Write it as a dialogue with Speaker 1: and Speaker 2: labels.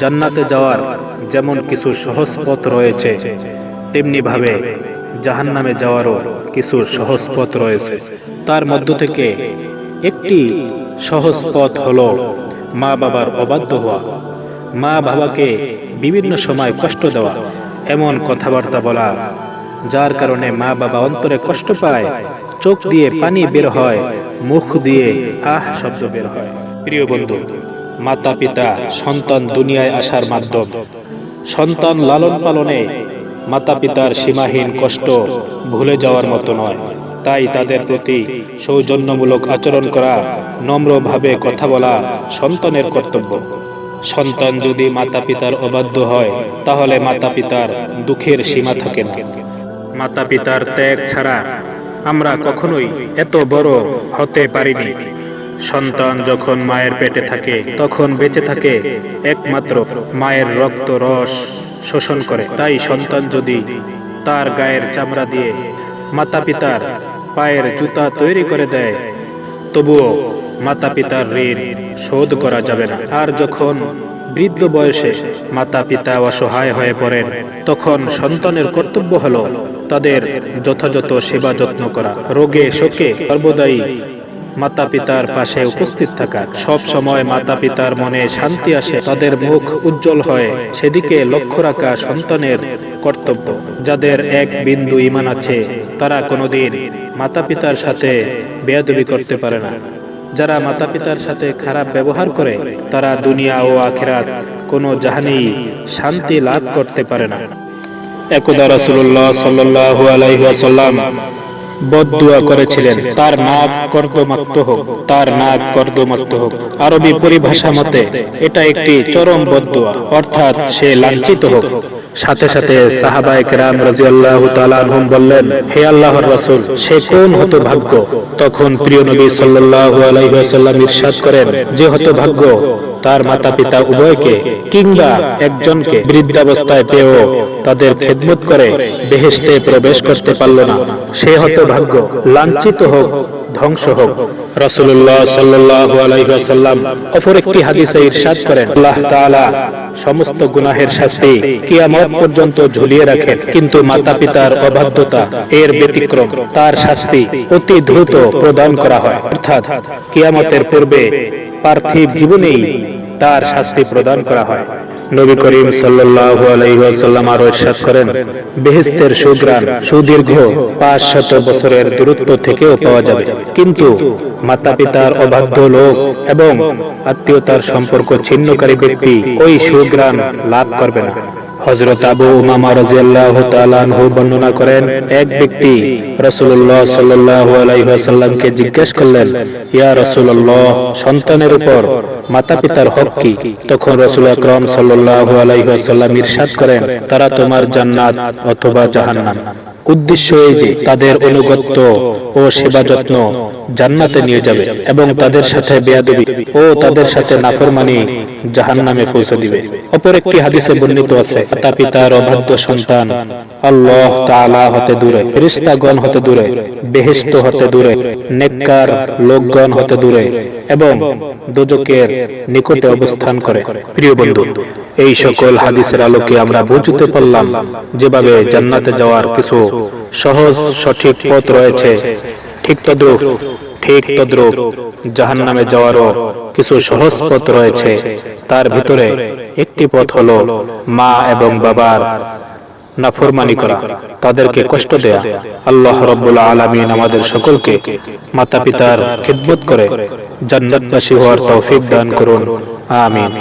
Speaker 1: জান্নাতে যাওয়ার যেমন কিছু সহজ পথ রয়েছে, তেমনি ভাবে জাহান্নামে যাওয়ারও কিছু সহজ পথ রয়েছে। তার মধ্য থেকে একটি সহজ পথ হলো মা বাবার অবাধ্য হওয়া। মা বাবাকে বিভিন্ন সময় কষ্ট দেওয়া, এমন কথাবার্তা বলা, যার কারণে মা বাবা অন্তরে কষ্ট পায়, চোখ দিয়ে পানি বের হয়, মুখ দিয়ে আহ শব্দ বের হয়। প্রিয় বন্ধু মাতা পিতা সন্তান দুনিয়ায় আসার মাধ্যম। সন্তান লালন পালনে মাতা পিতার সীমাহীন কষ্ট ভুলে যাওয়ার মতো নয়। তাই তাদের প্রতি সৌজন্যমূলক আচরণ করা, নম্রভাবে কথা বলা সন্তানের কর্তব্য। সন্তান যদি মাতা পিতার অবাধ্য হয়, তাহলে মাতা পিতার দুঃখের সীমা থাকে না। মাতা পিতার ত্যাগ ছাড়া আমরা কখনোই এত বড় হতে পারিনি। সন্তান যখন মায়ের পেটে থাকে, তখন বেঁচে থাকে। একমাত্র মায়ের রক্ত রস শোষণ করে। তাই সন্তান যদি তার গায়ের চামড়া দিয়ে মাতা পিতার পায়ের জুতা তৈরি করে দেয়, তবুও মাতা পিতার ঋণ শোধ করা যাবে না। আর যখন বৃদ্ধ বয়সে মাতা পিতা অসহায় হয়ে পড়েন, তখন সন্তানের কর্তব্য হলো তাদের যথাযথ সেবা যত্ন করা। রোগে শোকে সর্বদাই মাতা পিতার পাশে উপস্থিত থাকা। সব সময় মাতা পিতার মনে শান্তি আসে, তাদের মুখ উজ্জ্বল হয়। সেদিকে লক্ষ্য রাখা সন্তানের কর্তব্য। যাদের এক বিন্দু ইমান আছে, তারা কোনোদিন মাতা পিতার সাথে বেয়াদবি করতে পারে না। যারা মাতা পিতার সাথে খারাপ ব্যবহার করে, তারা দুনিয়া ও আখেরাত কোনো জাহানেই শান্তি লাভ করতে পারে না। একদা রাসূলুল্লাহ সাল্লাল্লাহু আলাইহি বদদুয়া করেছিলেন। তার নাক কর্দমাক্ত হোক, তার নাক কর্দমাক্ত হোক। আরবি পরিভাষা মতে, এটা একটি চরম বদদুয়া, অর্থাৎ সে লাঞ্ছিত হোক। সাথে সাথে সাহাবায়ে কেরাম রাদিয়াল্লাহু তাআলা আনহুম বললেন, হে আল্লাহর রাসূল, সে কোন হতভাগ্য? তখন প্রিয় নবী সাল্লাল্লাহু আলাইহি ওয়াসাল্লাম ইরশাদ করেন, যে হতভাগ্য তার মাতা পিতা উভয়কে কিংবা একজনকে বৃদ্ধাবস্থায় পেয়েও তাদের খেদমত করে, বেহেশতে প্রবেশ করতে পারল না। সে হতভাগ্য, লাঞ্ছিত হোক, ধ্বংস হোক। রাসূলুল্লাহ সাল্লাল্লাহু আলাইহি ওয়াসাল্লাম অপর একটি হাদিসে ইরশাদ করেন, আল্লাহ তাআলা সমস্ত গুনাহের শাস্তি কিয়ামত পর্যন্ত ঝুলিয়ে রাখেন, কিন্তু মাতা-পিতার অবাধ্যতা এর ব্যতিক্রম। তার শাস্তি অতি দ্রুত প্রদান করা হয়। অর্থাৎ কিয়ামতের পূর্বে পার্থিব জীবনেই তার শাস্তি প্রদান করা হয়। নবী করিম সাল্লাল্লাহু আলাইহি আরও ইরশাদ করেন, বেহেশতের সুগ্রাণ সুদীর্ঘ 500 বছরের দূরত্ব থেকেও পাওয়া যাবে। কিন্তু মাতা-পিতার অবাধ্য লোক এবং আত্মীয়তার সম্পর্ক ছিন্নকারী ব্যক্তি ওই সুগ্রাণ লাভ করবে না। হযরত আবু উমামা রাজিয়াল্লাহ তাআলা আনহু বর্ণনা করেন, এক ব্যক্তি রসুল্লাহ সাল্লাল্লাহু আলাইহি ওয়াসাল্লামকে জিজ্ঞেস করলেন, ইয়া রাসূলুল্লাহ, সন্তানের উপর মাতা-পিতার হক কি? তখন রাসূল আকরাম সাল্লাল্লাহু আলাইহি ওয়াসাল্লাম ইরশাদ করেন, তারা তোমার জান্নাত অথবা জাহান্নাম। উদ্দেশ্য এই যে তাদের অনুগত্য ও সেবা যত্ন জান্নাতে নিয়ে যাবে এবং তাদের সাথে বেয়াদবি ও তাদের সাথে নাফরমানি জাহান্নামে পৌঁছে দিবে। অপর একটি হাদিসে বর্ণিত আছে মাতা পিতার অবাধ্য সন্তান আল্লাহ তাআলা হতে দূরে, ফেরেশতাগণ হতে দূরে, বেহেশত হতে দূরে, নেককার লোকগণ হতে দূরে এবং দোজকের নিকটে অবস্থান করে। প্রিয় বন্ধু, এই সকল হাদিসের আলোকে আমরা বুঝতে পারলাম, যেভাবে জান্নাতে যাওয়ার কিছু সহজ সঠিক পথ রয়েছে। ঠিক তদ্রুপ ঠিক তদ্রুপ জাহান নামে যাওয়ারও কিছু সহজ পথ রয়েছে। তার ভিতরে একটি পথ হলো মা এবং বাবার নাফরমানি করা। তাদেরকে কষ্ট দেয়া। আল্লাহ রব্বুল আলামিন আমাদের সকলকে মাতা পিতার খিদমত করে জান্নাতবাসী হওয়ার তৌফিক দান করুন। আমিন।